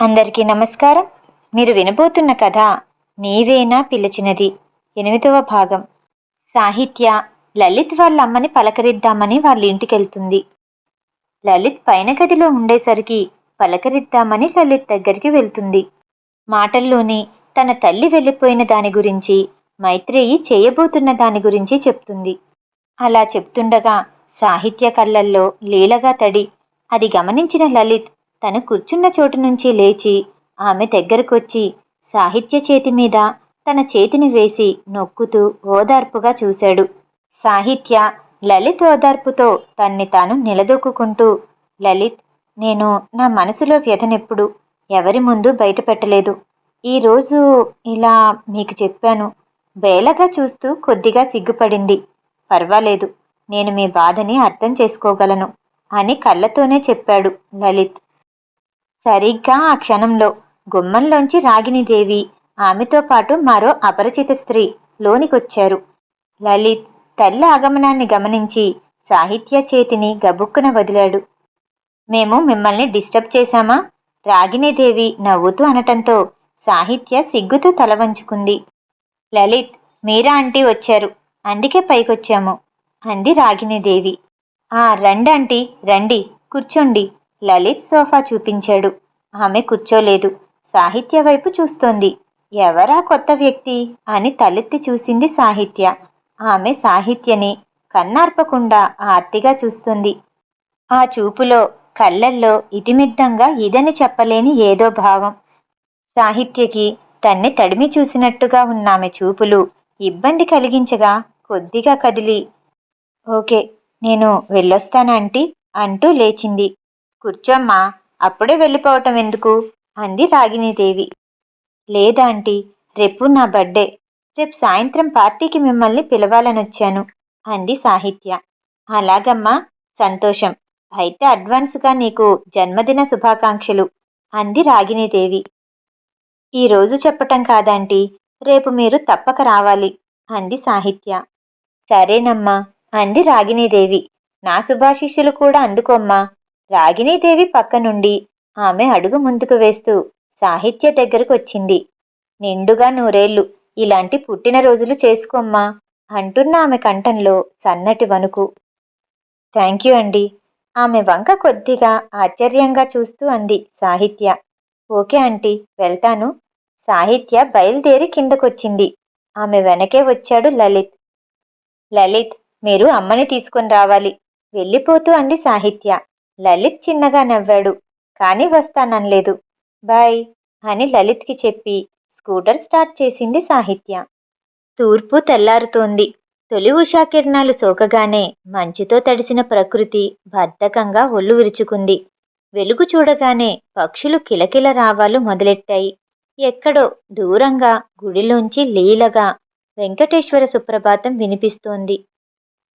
అందరికీ నమస్కారం. మీరు వినబోతున్న కథ నీవేనా పిలిచినది. ఎనిమిదవ భాగం. సాహిత్య లలిత్ వాళ్ళ అమ్మని పలకరిద్దామని వాళ్ళ ఇంటికెళ్తుంది. లలిత్ పైన గదిలో ఉండేసరికి పలకరిద్దామని లలిత్ దగ్గరికి వెళ్తుంది. మాటల్లోని తన తల్లి వెళ్ళిపోయిన దాని గురించి మైత్రేయి చేయబోతున్న దాని గురించి చెప్తుంది. అలా చెప్తుండగా సాహిత్య కళ్ళల్లో లీలగా తడి. అది గమనించిన లలిత్ తను కూర్చున్న చోటు నుంచి లేచి ఆమె దగ్గరకొచ్చి సాహిత్య చేతి మీద తన చేతిని వేసి నొక్కుతూ ఓదార్పుగా చూశాడు. సాహిత్య లలిత్ ఓదార్పుతో తన్ని తాను నిలదొక్కుంటూ లలిత్ నేను నా మనసులో వ్యధనెప్పుడు ఎవరి ముందు బయటపెట్టలేదు. ఈరోజు ఇలా మీకు చెప్పాను. బేలగా చూస్తూ కొద్దిగా సిగ్గుపడింది. పర్వాలేదు నేను మీ బాధని అర్థం చేసుకోగలను అని కళ్ళతోనే చెప్పాడు లలిత్. సరిగ్గా ఆ క్షణంలో గుమ్మంలోంచి రాగిణీదేవి ఆమెతో పాటు మరో అపరిచిత స్త్రీ లోనికొచ్చారు. లలిత్ తల్లి ఆగమనాన్ని గమనించి సాహిత్య చేతిని గబుక్కున వదిలాడు. మేము మిమ్మల్ని డిస్టర్బ్ చేశామా రాగిణీదేవి నవ్వుతూ అనటంతో సాహిత్య సిగ్గుతో తల వంచుకుంది. లలిత్ మీరా ఆంటీ వచ్చారు. అందుకే పైకొచ్చాము అంది రాగిణీదేవి. ఆ రండి ఆంటీ రండి కూర్చోండి లలిత్ సోఫా చూపించాడు. ఆమె కూర్చోలేదు. సాహిత్య వైపు చూస్తోంది. ఎవరా కొత్త వ్యక్తి? అని తలెత్తి చూసింది సాహిత్య. ఆమె సాహిత్యని కన్నార్పకుండా ఆర్తిగా చూస్తుంది. ఆ చూపులో కళ్ళల్లో ఇతిమిద్దంగా ఇదని చెప్పలేని ఏదో భావం. సాహిత్యకి తన్ని తడిమి చూసినట్టుగా ఉన్న ఆమె చూపులు ఇబ్బంది కలిగించగా కొద్దిగా కదిలి ఓకే నేను వెళ్ళొస్తానంటీ అంటూ లేచింది. కూర్చోమ్మా అప్పుడే వెళ్ళిపోవటం ఎందుకు? అంది రాగిణీదేవి. లేదా ఆంటీ రేపు నా బర్త్డే. రేపు సాయంత్రం పార్టీకి మిమ్మల్ని పిలవాలనొచ్చాను అంది సాహిత్య. అలాగమ్మా సంతోషం. అయితే అడ్వాన్స్గా నీకు జన్మదిన శుభాకాంక్షలు అంది రాగిణీదేవి. ఈరోజు చెప్పటం కాదంటీ రేపు మీరు తప్పక రావాలి అంది సాహిత్య. సరేనమ్మా అంది రాగిణీదేవి. నా శుభాశిష్యులు కూడా అందుకోమ్మా రాగిణీదేవి పక్కనుండి ఆమె అడుగు ముందుకు వేస్తూ సాహిత్య దగ్గరకు వచ్చింది నిండుగా నూరేళ్ళు ఇలాంటి పుట్టినరోజులు చేసుకోమ్మా అంటున్న ఆమె కంఠంలో సన్నటి వణుకు. థ్యాంక్ యూ అండి. ఆమె వంక కొద్దిగా ఆశ్చర్యంగా చూస్తూ అంది సాహిత్య. ఓకే ఆంటీ వెళ్తాను. సాహిత్య బయలుదేరి కిందకొచ్చింది. ఆమె వెనకే వచ్చాడు లలిత్. లలిత్ మీరు అమ్మని తీసుకొని రావాలి. వెళ్ళిపోతూ అంది సాహిత్య. లలిత్ చిన్నగా నవ్వాడు. కానీ వస్తాననలేదు. బాయ్ అని లలిత్కి చెప్పి స్కూటర్ స్టార్ట్ చేసింది సాహిత్య. తూర్పు తెల్లారుతోంది. తొలి ఉషాకిరణాలు సోకగానే మంచుతో తడిసిన ప్రకృతి బద్ధకంగా ఒళ్ళు విరుచుకుంది. వెలుగు చూడగానే పక్షులు కిలకిల రావాలు మొదలెట్టాయి. ఎక్కడో దూరంగా గుడిలోంచి లీలగా వెంకటేశ్వర సుప్రభాతం వినిపిస్తోంది.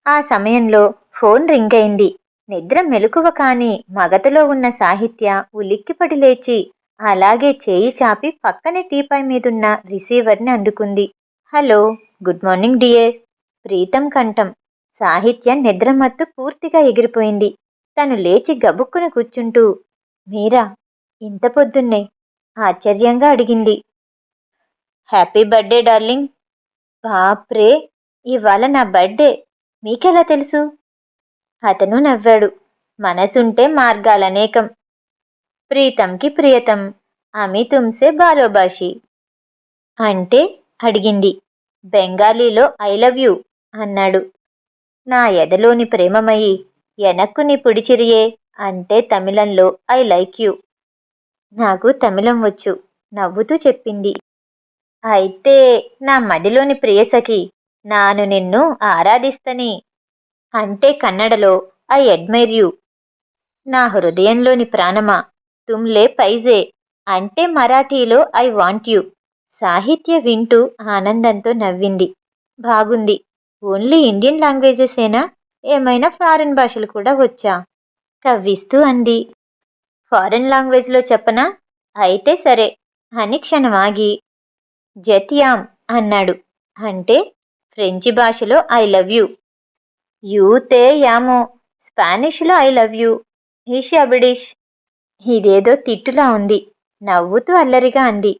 ఆ సమయంలో ఫోన్ రింగ్ అయింది. నిద్ర మెలకువ కాని మగతలో ఉన్న సాహిత్య ఉలిక్కిపడి లేచి అలాగే చేయి చాపి పక్కనే టీపాయ్ మీదున్న రిసీవర్ని అందుకుంది. Hello good morning dear. Preetham కంఠం. సాహిత్య నిద్రమత్తు పూర్తిగా ఎగిరిపోయింది. తను లేచి గబుక్కున కూర్చుంటూ మీరా ఇంత పొద్దున్నే? ఆశ్చర్యంగా అడిగింది. Happy birthday darling. బాప్రే ఇవాళ నా బర్త్డే. మీకెలా తెలుసు? అతను నవ్వాడు. మనసుంటే మార్గాలనేకం. ప్రీతంకి ప్రియతం. అమి తుమ్సే బాలోబాషి అంటే అడిగింది. బెంగాలీలో ఐ లవ్ యూ అన్నాడు. నా ఎదలోని ప్రేమమయి ఎనక్కు నీ పుడిచిరియే అంటే తమిళంలో ఐ లైక్ యూ. నాకు తమిళం వచ్చు నవ్వుతూ చెప్పింది. అయితే నా మదిలోని ప్రియసఖి నాను నిన్ను ఆరాధిస్తని అంటే కన్నడలో ఐ అడ్మైర్ యూ. నా హృదయంలోని ప్రాణమా? తుమ్లే పైజే. అంటే మరాఠీలో ఐ వాంట్ యూ. సాహిత్య వింటూ ఆనందంతో నవ్వింది. బాగుంది. ఓన్లీ ఇండియన్ లాంగ్వేజెసేనా ఏమైనా ఫారెన్ భాషలు కూడా వచ్చా? కవ్విస్తూ అంది. ఫారెన్ లాంగ్వేజ్లో చెప్పనా? అయితే సరే. అని క్షణమాగి జతియామ్ అన్నాడు. అంటే ఫ్రెంచి భాషలో ఐ లవ్ యూ. యూతే యామో. స్పానిష్లో ఐ లవ్ యూ. ఈష్ అబిడిష్. ఇదేదో తిట్టులా ఉంది. నవ్వుతూ అల్లరిగా అంది.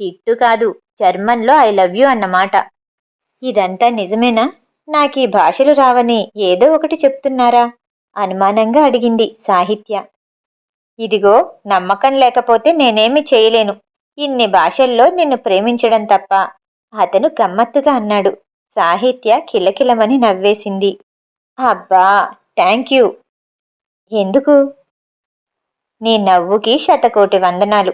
తిట్టు కాదు జర్మన్లో ఐ లవ్ యూ అన్నమాట. ఇదంతా నిజమేనా? నాకు ఈ భాషలు రావని ఏదో ఒకటి చెప్తున్నారా? అనుమానంగా అడిగింది సాహిత్య. ఇదిగో నమ్మకం లేకపోతే నేనేమి చేయలేను. ఇన్ని భాషల్లో నిన్ను ప్రేమించడం తప్ప. అతను గమ్మత్తుగా అన్నాడు. సాహిత్య కిలకిలమని నవ్వేసింది. అబ్బా థ్యాంక్ యూ ఎందుకు? నీ నవ్వుకి శతకోటి వందనాలు.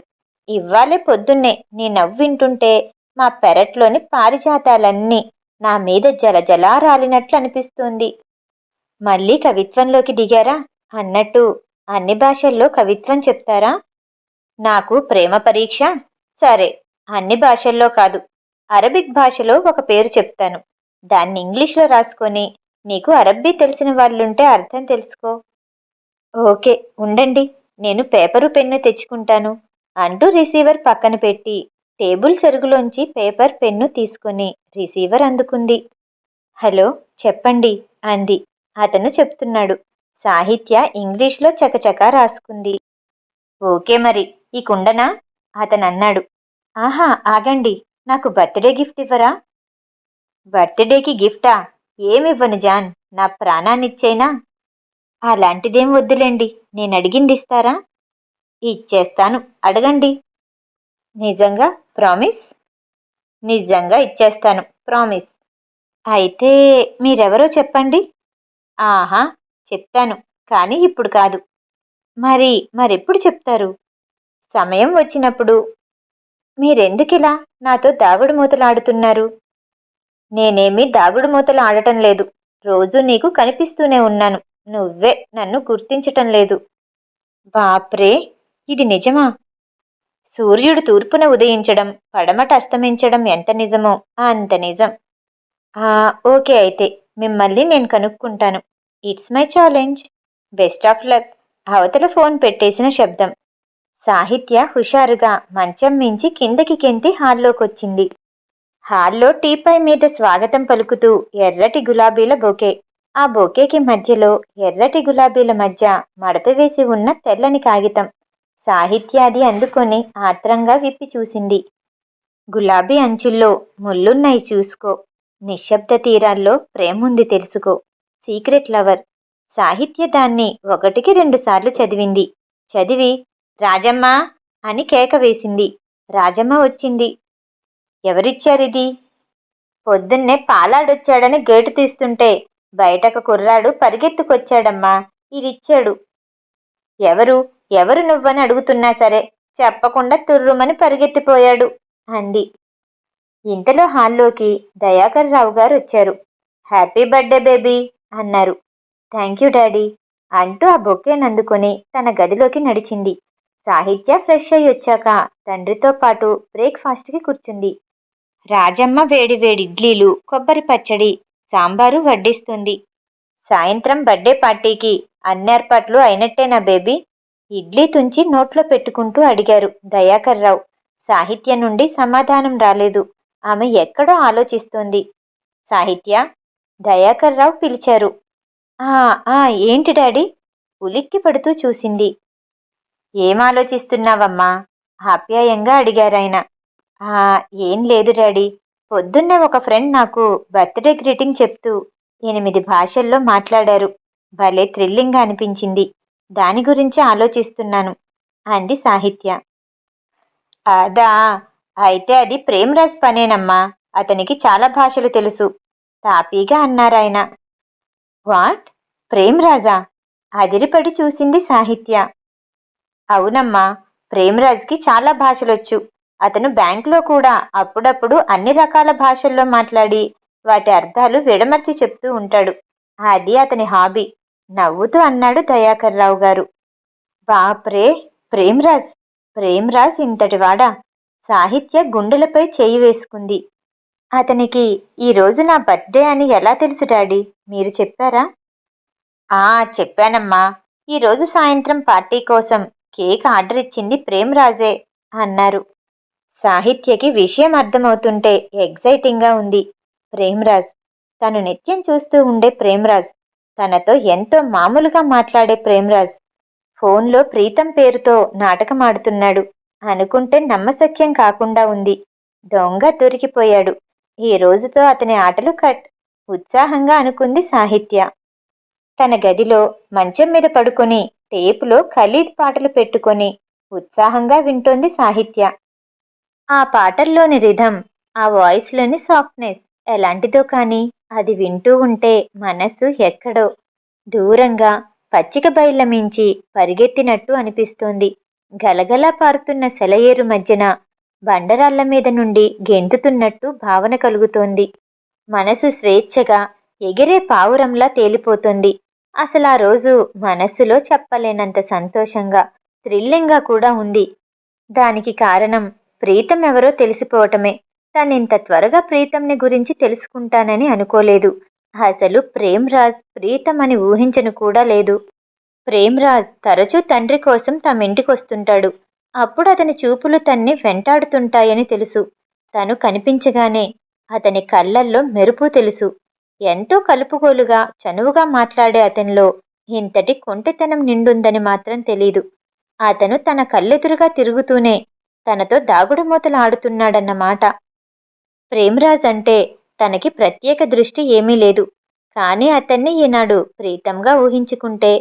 ఇవ్వాలే పొద్దున్నే. నీ నవ్వు వింటుంటే మా పెరట్లోని పారిజాతాలన్నీ నా మీద జలజలా రాలినట్లు అనిపిస్తుంది. మళ్ళీ కవిత్వంలోకి దిగారా? అన్నట్టు అన్ని భాషల్లో కవిత్వం చెప్తారా? నాకు ప్రేమ పరీక్ష? సరే అన్ని భాషల్లో కాదు. అరబిక్ భాషలో ఒక పేరు చెప్తాను. దాన్ని ఇంగ్లీష్లో రాసుకొని నీకు అరబ్బీ తెలిసిన వాళ్ళుంటే అర్థం తెలుసుకో. ఓకే ఉండండి. నేను పేపరు పెన్ను తెచ్చుకుంటాను. అంటూ రిసీవర్ పక్కన పెట్టి టేబుల్ సెరుగులోంచి పేపర్ పెన్ను తీసుకుని రిసీవర్ అందుకుంది. హలో చెప్పండి అంది. అతను చెప్తున్నాడు. సాహిత్య ఇంగ్లీష్లో చకచకా రాసుకుంది. ఓకే మరి ఈ కుండనా? అతను అన్నాడు ఆహా ఆగండి. నాకు బర్త్డే గిఫ్ట్ ఇవ్వరా? బర్త్డేకి గిఫ్టా? ఏమివ్వను జాన్? నా ప్రాణాన్నిచ్చేనా? అలాంటిదేం వద్దులేండి. నేను అడిగింది ఇస్తారా ఇచ్చేస్తాను. అడగండి. నిజంగా? ప్రామిస్? నిజంగా ఇచ్చేస్తాను. ప్రామిస్. అయితే మీరెవరో చెప్పండి. ఆహా! చెప్తాను. కానీ ఇప్పుడు కాదు. మరి మరెప్పుడు చెప్తారు? సమయం వచ్చినప్పుడు. మీరెందుకిలా నాతో దాగుడు మూతలాడుతున్నారు నేనేమీ దాగుడు మూతలు ఆడటం లేదు. రోజు నీకు కనిపిస్తూనే ఉన్నాను. నువ్వే నన్ను గుర్తించటం లేదు. బాప్రే! ఇది నిజమా? సూర్యుడు తూర్పున ఉదయించడం పడమట అస్తమించడం ఎంత నిజమో అంత నిజం. ఆ ఓకే అయితే మిమ్మల్ని నేను కనుక్కుంటాను. It's my challenge. Best of luck. అవతల ఫోన్ పెట్టేసిన శబ్దం. సాహిత్య హుషారుగా మంచం మించి కిందకి కెంతి హాల్లోకొచ్చింది. హాల్లో టీపై మీద స్వాగతం పలుకుతూ ఎర్రటి గులాబీల బొకే. ఆ బొకేకి మధ్యలో ఎర్రటి గులాబీల మధ్య మడత వేసి ఉన్న తెల్లని కాగితం. సాహిత్యాది అందుకొని ఆత్రంగా విప్పి చూసింది. గులాబీ అంచుల్లో ముళ్ళున్నాయి చూసుకో. నిశ్శబ్ద తీరాల్లో ప్రేముంది తెలుసుకో. Secret lover. సాహిత్య దాన్ని ఒకటికి రెండుసార్లు చదివింది. చదివి రాజమ్మ అని కేక వేసింది. రాజమ్మ వచ్చింది. ఎవరిచ్చారిది? పొద్దున్నే పాలాడొచ్చాడని గేటు తీస్తుంటే బయటకు కుర్రాడు పరిగెత్తుకొచ్చాడమ్మా ఇదిచ్చాడు. ఎవరు? ఎవరు నువ్వని అడుగుతున్నా సరే చెప్పకుండా తుర్రుమని పరిగెత్తిపోయాడు అంది. ఇంతలో హాల్లోకి దయాకర్ రావు గారు వచ్చారు. హ్యాపీ బర్త్డే బేబీ అన్నారు. థ్యాంక్ యూ డాడీ అంటూ ఆ బొక్కేనందుకొని తన గదిలోకి నడిచింది. సాహిత్య ఫ్రెష్ అయ్యి వచ్చాక తండ్రితో పాటు బ్రేక్ఫాస్ట్కి కూర్చుంది. రాజమ్మ వేడి వేడి ఇడ్లీలు కొబ్బరి పచ్చడి సాంబారు వడ్డిస్తుంది. సాయంత్రం బర్త్డే పార్టీకి అన్ని ఏర్పాట్లు అయినట్టేనా బేబీ? ఇడ్లీ తుంచి నోట్లో పెట్టుకుంటూ అడిగారు దయాకర్రావు. సాహిత్య నుండి సమాధానం రాలేదు. ఆమె ఎక్కడో ఆలోచిస్తోంది. సాహిత్య దయాకర్రావు పిలిచారు. ఆ ఏంటి డాడీ? ఉలిక్కి పడుతూ చూసింది. ఏం ఆలోచిస్తున్నావమ్మా? ఆప్యాయంగా అడిగారాయన. ఏం లేదు డాడీ. పొద్దున్నే ఒక ఫ్రెండ్ నాకు బర్త్డే గ్రీటింగ్ చెప్తూ ఎనిమిది భాషల్లో మాట్లాడారు. భలే థ్రిల్లింగ్గా అనిపించింది. దాని గురించి ఆలోచిస్తున్నాను. అంది సాహిత్య. అదా అయితే అది ప్రేమరాజ్ పనేనమ్మా. అతనికి చాలా భాషలు తెలుసు. తాపీగా అన్నారాయన వాట్? ప్రేమరాజా? అదిరిపడి చూసింది సాహిత్య. అవునమ్మా ప్రేమరాజ్కి చాలా భాషలొచ్చు. అతను బ్యాంకులో కూడా అప్పుడప్పుడు అన్ని రకాల భాషల్లో మాట్లాడి వాటి అర్థాలు విడమర్చి చెప్తూ ఉంటాడు. అది అతని హాబీ. నవ్వుతూ అన్నాడు దయాకర్ రావు గారు. బాప్రే ప్రేమ్రాజ్ ప్రేమ్రాజ్ ఇంతటివాడా సాహిత్య గుండెలపై చేయి వేసుకుంది. అతనికి ఈరోజు నా బర్త్డే అని ఎలా తెలుసు డాడీ? మీరు చెప్పారా? ఆ చెప్పానమ్మా. ఈరోజు సాయంత్రం పార్టీ కోసం కేక్ ఆర్డర్ ఇచ్చింది ప్రేమ్రాజే అన్నారు. సాహిత్యకి విషయం అర్థమవుతుంటే ఎగ్జైటింగ్గా ఉంది ప్రేమ్రాజ్. తను నిత్యం చూస్తూ ఉండే ప్రేమ్రాజ్. తనతో ఎంతో మామూలుగా మాట్లాడే ప్రేమ్రాజ్. ఫోన్లో ప్రీతం పేరుతో నాటకం ఆడుతున్నాడు. అనుకుంటే నమ్మశక్యం కాకుండా ఉంది. దొంగ దొరికిపోయాడు. ఈ రోజుతో అతని ఆటలు కట్. ఉత్సాహంగా అనుకుంది సాహిత్య. తన గదిలో మంచం మీద పడుకొని టేపులో ఖలీద్ పాటలు పెట్టుకొని ఉత్సాహంగా వింటోంది సాహిత్య. ఆ పాటల్లోని రిధం ఆ వాయిస్లోని సాఫ్ట్నెస్ ఎలాంటిదో కానీ అది వింటూ ఉంటే మనస్సు ఎక్కడో దూరంగా పచ్చిక బయళ్ళ మించి పరిగెత్తినట్టు అనిపిస్తోంది. గలగలా పారుతున్న సెలయేరు మధ్యన బండరాళ్ళ మీద నుండి గెంతుతున్నట్టు భావన కలుగుతోంది. మనసు స్వేచ్ఛగా ఎగిరే పావురంలా తేలిపోతుంది. అసలు ఆ రోజు మనస్సులో చెప్పలేనంత సంతోషంగా థ్రిల్లింగ్గా కూడా ఉంది. దానికి కారణం ప్రీతం ఎవరో తెలిసిపోవటమే. తనింత త్వరగా ప్రీతంని గురించి తెలుసుకుంటానని అనుకోలేదు. అసలు ప్రేమ్రాజ్ ప్రీతం అని ఊహించను కూడా లేదు. ప్రేమ్రాజ్ తరచూ తండ్రి కోసం తమ ఇంటికొస్తుంటాడు అప్పుడు అతని చూపులు తన్ని వెంటాడుతుంటాయని తెలుసు. తను కనిపించగానే అతని కళ్ళల్లో మెరుపు తెలుసు. ఎంతో కలుపుగోలుగా చనువుగా మాట్లాడే అతనిలో ఇంతటి కొంటెతనం నిండుందని మాత్రం తెలీదు. అతను తన కళ్ళెదురుగా తిరుగుతూనే తనతో దాగుడు మూతలు ఆడుతున్నాడన్నమాట. ప్రేమరాజ్ అంటే తనకి ప్రత్యేక దృష్టి ఏమీ లేదు. కానీ అతన్ని ఈనాడు ప్రీతంగా ఊహించుకుంటే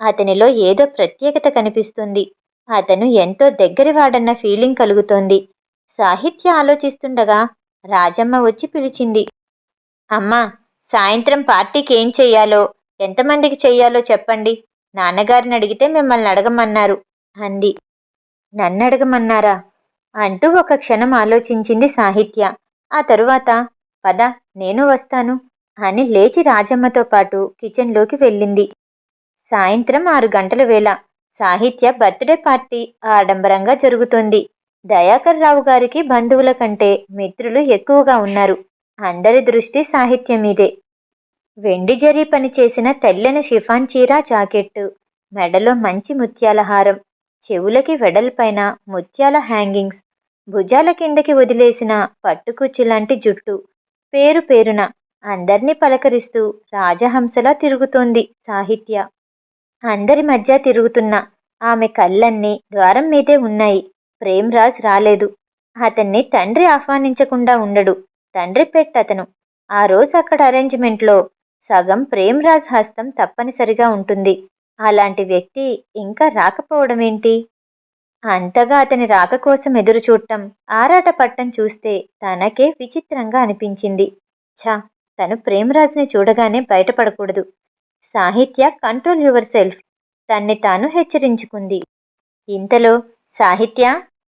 అతనిలో ఏదో ప్రత్యేకత కనిపిస్తుంది. అతను ఎంతో దగ్గరివాడన్న ఫీలింగ్ కలుగుతోంది. సాహిత్య ఆలోచిస్తుండగా రాజమ్మ వచ్చి పిలిచింది. అమ్మా సాయంత్రం పార్టీకి ఏం చెయ్యాలో ఎంతమందికి చెయ్యాలో చెప్పండి. నాన్నగారిని అడిగితే మిమ్మల్ని అడగమన్నారు అంది. నన్నడగమన్నారా? అంటూ ఒక క్షణం ఆలోచించింది సాహిత్య. ఆ తరువాత పద నేను వస్తాను అని లేచి రాజమ్మతో పాటు కిచెన్లోకి వెళ్ళింది. సాయంత్రం ఆరు గంటల వేళ సాహిత్య బర్త్డే పార్టీ ఆడంబరంగా జరుగుతోంది. దయాకర్ రావు గారికి బంధువుల కంటే మిత్రులు ఎక్కువగా ఉన్నారు. అందరి దృష్టి సాహిత్యం మీదే. వెండి జరీ పని చేసిన తెల్లని షిఫాన్ చీర జాకెట్టు మెడలో మంచి ముత్యాల హారం చెవులకి వెడల్పైన ముత్యాల హ్యాంగింగ్స్ భుజాల కిందకి వదిలేసిన పట్టుకుచ్చి లాంటి జుట్టు. పేరు పేరున అందర్నీ పలకరిస్తూ రాజహంసలా తిరుగుతోంది సాహిత్య. అందరి మధ్య తిరుగుతున్న ఆమె కళ్ళన్నీ ద్వారం మీదే ఉన్నాయి. ప్రేమ్రాజ్ రాలేదు. అతన్ని తండ్రి ఆహ్వానించకుండా ఉండడు. తండ్రి పెట్టతను. ఆ రోజు అక్కడ అరేంజ్మెంట్లో సగం ప్రేమ్రాజ్ హస్తం తప్పనిసరిగా ఉంటుంది. అలాంటి వ్యక్తి ఇంకా రాకపోవడమేంటి అంతగా అతని రాక కోసం ఎదురు చూడటం ఆరాట పట్టం చూస్తే తనకే విచిత్రంగా అనిపించింది. ఛా! తను ప్రేమరాజ్ని చూడగానే బయటపడకూడదు. సాహిత్య కంట్రోల్ యువర్ సెల్ఫ్. తన్ని తాను హెచ్చరించుకుంది. ఇంతలో సాహిత్య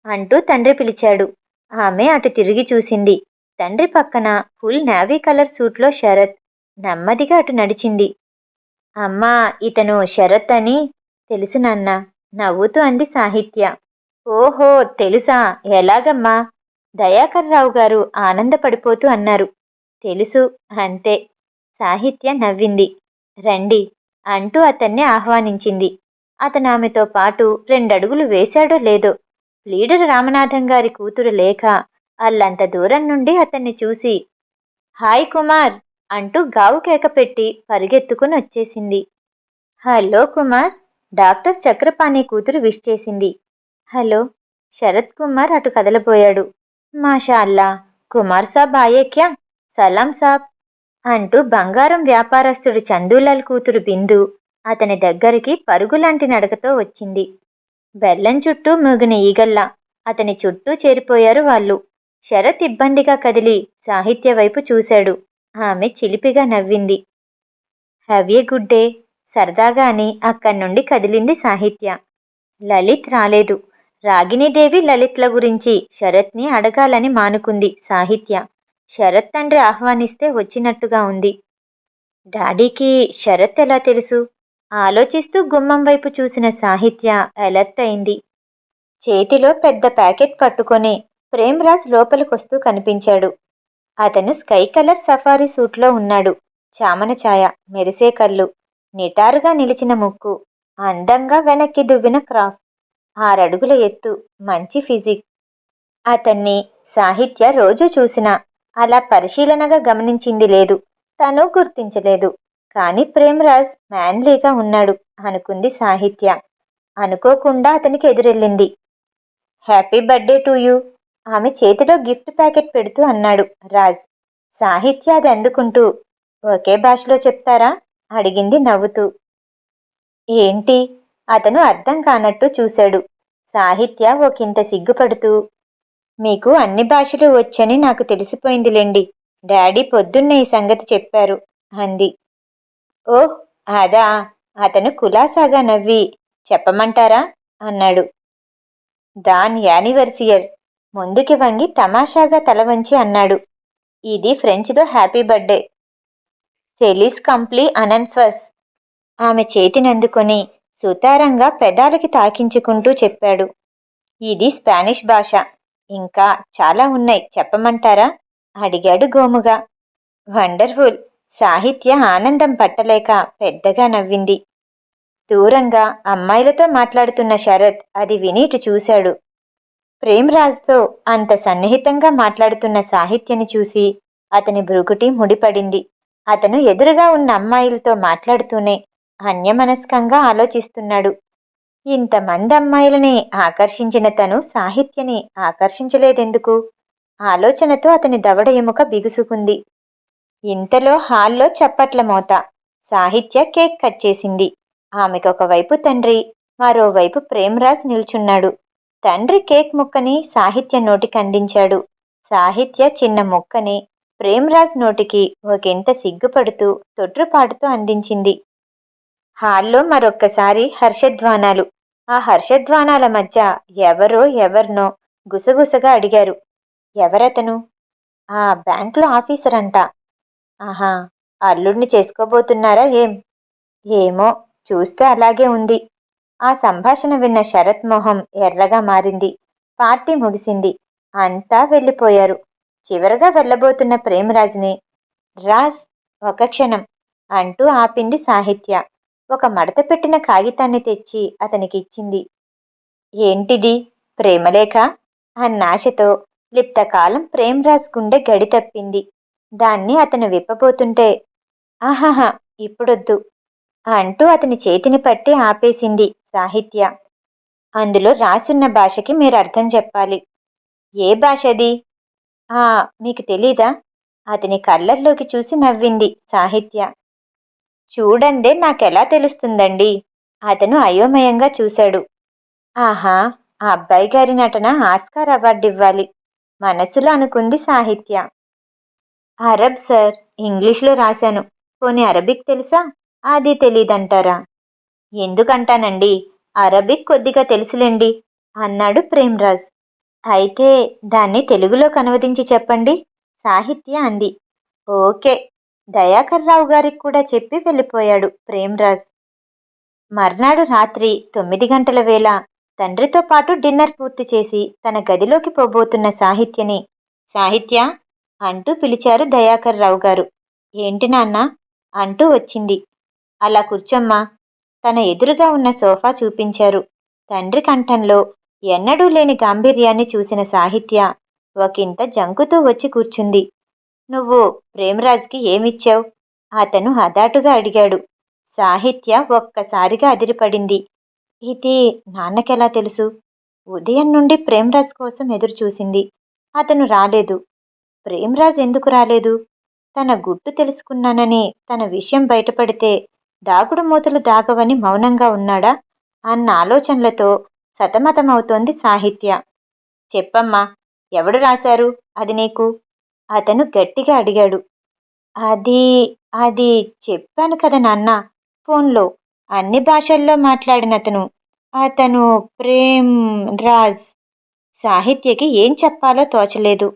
అంటూ తండ్రి పిలిచాడు. ఆమె అటు తిరిగి చూసింది. తండ్రి పక్కన ఫుల్ నావీ కలర్ సూట్లో శరత్. నెమ్మదిగా అటు నడిచింది. అమ్మా ఇతను శరత్ అని తెలుసు నాన్న. నవ్వుతూ అంది సాహిత్య. ఓహో తెలుసా? ఎలాగమ్మా? దయాకర్రావు గారు ఆనందపడిపోతూ అన్నారు. తెలుసు అంతే. సాహిత్య నవ్వింది. రండి అంటూ అతన్ని ఆహ్వానించింది. అతను ఆమెతో పాటు రెండడుగులు వేశాడో లేదో. లీడర్ రామనాథం గారి కూతురు లేఖ అల్లంత దూరం నుండి అతన్ని చూసి హాయ్ కుమార్ అంటూ గావు కేక పెట్టి పరిగెత్తుకుని వచ్చేసింది. హలో కుమార్ డాక్టర్ చక్రపాణి కూతురు విష్ చేసింది. హలో శరత్ కుమార్ అటు కదలబోయాడు. మాషాల్లా కుమార్ సాబ్ ఆయేక్యా సలాం సాబ్ అంటూ బంగారం వ్యాపారస్తుడు చందూలాల్ కూతురు బిందు అతని దగ్గరికి పరుగులాంటి నడకతో వచ్చింది. బెల్లం చుట్టూ మూగిన ఈగల్లా అతని చుట్టూ చేరిపోయారు వాళ్ళు. శరత్ ఇబ్బందిగా కదిలి సాహిత్య వైపు చూశాడు. ఆమె చిలిపిగా నవ్వింది. హ్యావ్ ఏ గుడ్ డే సరదాగా అని అక్కడి నుండి కదిలింది సాహిత్య. లలిత్ రాలేదు. రాగిణీదేవి లలిత్ల గురించి శరత్ని అడగాలని మానుకుంది సాహిత్య. శరత్ తండ్రి ఆహ్వానిస్తే వచ్చినట్టుగా ఉంది. డాడీకి శరత్ ఎలా తెలుసు? ఆలోచిస్తూ గుమ్మం వైపు చూసిన సాహిత్య అలర్ట్ అయింది. చేతిలో పెద్ద ప్యాకెట్ పట్టుకొని ప్రేమ్రాజ్ లోపలికొస్తూ కనిపించాడు. అతను స్కై కలర్ సఫారీ సూట్లో ఉన్నాడు. చామన ఛాయ మెరిసే కళ్ళు నిటారుగా నిలిచిన ముక్కు అందంగా వెనక్కి దువ్విన క్రాఫ్ ఆరడుగుల ఎత్తు మంచి ఫిజిక్. అతన్ని సాహిత్య రోజు చూసినా అలా పరిశీలనగా గమనించింది లేదు. తను గుర్తించలేదు. కానీ ప్రేమరాజ్ మ్యాన్లీగా ఉన్నాడు అనుకుంది సాహిత్య. అనుకోకుండా అతనికి ఎదురెళ్ళింది. Happy birthday to you. ఆమె చేతిలో గిఫ్ట్ ప్యాకెట్ పెడుతూ అన్నాడు రాజ్. సాహిత్య అది అందుకుంటూ ఒకే భాషలో చెప్తారా? అడిగింది నవ్వుతూ. ఏంటి? అతను అర్థం కానట్టు చూశాడు. సాహిత్య ఒకంత సిగ్గుపడుతూ మీకు అన్ని భాషలు వచ్చని నాకు తెలిసిపోయిందిలేండి. డాడీ పొద్దున్న ఈ సంగతి చెప్పారు అంది. ఓహ్ అదా? అతను కులాసాగా నవ్వి చెప్పమంటారా? అన్నాడు. దాన్ యానివర్సియర్. ముందుకి వంగి తమాషాగా తల వంచి అన్నాడు. ఇది ఫ్రెంచ్లో హ్యాపీ బర్త్డే. సెలీస్ కంప్లీ అనన్స్వస్. ఆమె చేతినందుకొని సుతారంగా పెదాలకి తాకించుకుంటూ చెప్పాడు. ఇది స్పానిష్ భాష. ఇంకా చాలా ఉన్నాయి. చెప్పమంటారా? అడిగాడు గోముగా. వండర్ఫుల్. సాహిత్య ఆనందం పట్టలేక పెద్దగా నవ్వింది. దూరంగా అమ్మాయిలతో మాట్లాడుతున్న శరత్ అది వినీటి చూశాడు. ప్రేమ్రాజ్తో అంత సన్నిహితంగా మాట్లాడుతున్న సాహిత్యని చూసి అతని భ్రుకుటి ముడిపడింది. అతను ఎదురుగా ఉన్న అమ్మాయిలతో మాట్లాడుతూనే అన్యమనస్కంగా ఆలోచిస్తున్నాడు. ఇంతమంది అమ్మాయిలని ఆకర్షించిన తను సాహిత్యని ఆకర్షించలేదెందుకు? ఆలోచనతో అతని దవడ ఎముక బిగుసుకుంది. ఇంతలో హాల్లో చప్పట్ల మోత సాహిత్య కేక్ కట్ చేసింది. ఆమెకొకవైపు తండ్రి మరోవైపు ప్రేమ్రాజ్ నిల్చున్నాడు. తండ్రి కేక్ ముక్కని సాహిత్య నోటికి అందించాడు. సాహిత్య చిన్న ముక్కని ప్రేమ్రాజ్ నోటికి ఒకంత సిగ్గుపడుతూ తొట్రుపాటుతో అందించింది. హాల్లో మరొక్కసారి హర్షధ్వానాలు. ఆ హర్షధ్వానాల మధ్య ఎవరో ఎవరినో గుసగుసగా అడిగారు. ఎవరతను? ఆ బ్యాంకులో ఆఫీసర్ అంట. ఆహా అల్లుడిని చేసుకోబోతున్నారా ఏం? ఏమో చూస్తే అలాగే ఉంది. ఆ సంభాషణ విన్న శరత్ మొహం ఎర్రగా మారింది. పార్టీ ముగిసింది. అంతా వెళ్ళిపోయారు. చివరగా వెళ్ళబోతున్న ప్రేమరాజ్ని రాజ్ ఒక క్షణం అంటూ ఆపింది సాహిత్య. ఒక మడత పెట్టిన కాగితాన్ని తెచ్చి అతనికి ఇచ్చింది ఏంటిది? ప్రేమలేఖ? అన్నాశతో లిప్తకాలం ప్రేమరాజ్ గుండె గడి తప్పింది. దాన్ని అతను విప్పబోతుంటే ఆహాహా ఇప్పుడొద్దు. అంటూ అతని చేతిని పట్టి ఆపేసింది సాహిత్య. అందులో రాసున్న భాషకి మీరు అర్థం చెప్పాలి. ఏ భాషది ఆ మీకు తెలీదా? అతని కళ్ళల్లోకి చూసి నవ్వింది సాహిత్య. చూడండే నాకెలా తెలుస్తుందండి? అతను అయోమయంగా చూశాడు. ఆహా ఆ అబ్బాయి గారి నటన ఆస్కార్ అవార్డు ఇవ్వాలి. మనసులో అనుకుంది సాహిత్య. అరబ్ సార్ ఇంగ్లీష్లో రాశాను. పోనీ అరబిక్ తెలుసా? అది తెలీదంటారా? ఎందుకంటానండి? అరబిక్ కొద్దిగా తెలుసులేండి అన్నాడు ప్రేమ్రాజ్. అయితే దాన్ని తెలుగులోకి అనువదించి చెప్పండి సాహిత్య అంది. ఓకే దయాకర్ రావు గారికి కూడా చెప్పి వెళ్ళిపోయాడు ప్రేమ్రాజ్. మర్నాడు రాత్రి తొమ్మిది గంటల వేళ తండ్రితో పాటు డిన్నర్ పూర్తి చేసి తన గదిలోకి పోబోతున్న సాహిత్యని సాహిత్య అంటూ పిలిచారు దయాకర్ రావు గారు. ఏంటి నాన్న? అంటూ వచ్చింది. అలా కూర్చోమ్మా. తన ఎదురుగా ఉన్న సోఫా చూపించారు. తండ్రి కంఠంలో ఎన్నడూ లేని గాంభీర్యాన్ని చూసిన సాహిత్య ఒకంత జంకుతూ వచ్చి కూర్చుంది. నువ్వు ప్రేమరాజ్కి ఏమిచ్చావు? అతను హదాటుగా అడిగాడు. సాహిత్య ఒక్కసారిగా అదిరిపడింది. ఇది నాన్నకెలా తెలుసు? ఉదయం నుండి ప్రేమరాజ్ కోసం ఎదురుచూసింది. అతను రాలేదు. ప్రేమరాజ్ ఎందుకు రాలేదు? తన గుట్టు తెలుసుకున్నానని తన విషయం బయటపడితే దాగుడు మూతలు దాగవని మౌనంగా ఉన్నాడా? అన్న ఆలోచనలతో సతమతమవుతోంది సాహిత్య. చెప్పమ్మా ఎవడు రాశారు? అది నీకు? అతను గట్టిగా అడిగాడు. అది అది చెప్పాను కదా నాన్న ఫోన్లో. అన్ని భాషల్లో మాట్లాడిన అతను అతను ప్రేమ్ రాజ్. సాహిత్యకి ఏం చెప్పాలో తోచలేదు.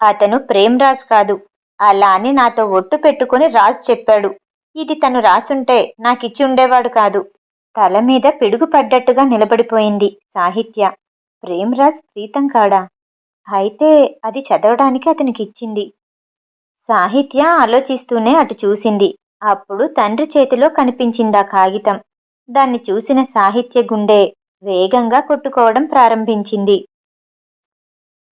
అతను ప్రేమ్ రాజ్ కాదు. అలా అని నాతో ఒట్టు పెట్టుకుని రాజ్ చెప్పాడు. ఇది తను రాసుంటే నాకిచ్చి ఉండేవాడు కాదు. తల మీద పిడుగు పడ్డట్టుగా నిలబడిపోయింది సాహిత్య. ప్రేమ్రాజ్ ప్రీతం కాడా? అయితే అది చదవడానికి అతనికి ఇచ్చింది సాహిత్య ఆలోచిస్తూనే అటు చూసింది. అప్పుడు తండ్రి చేతిలో కనిపించిందా కాగితం. దాన్ని చూసిన సాహిత్య గుండె వేగంగా కొట్టుకోవడం ప్రారంభించింది.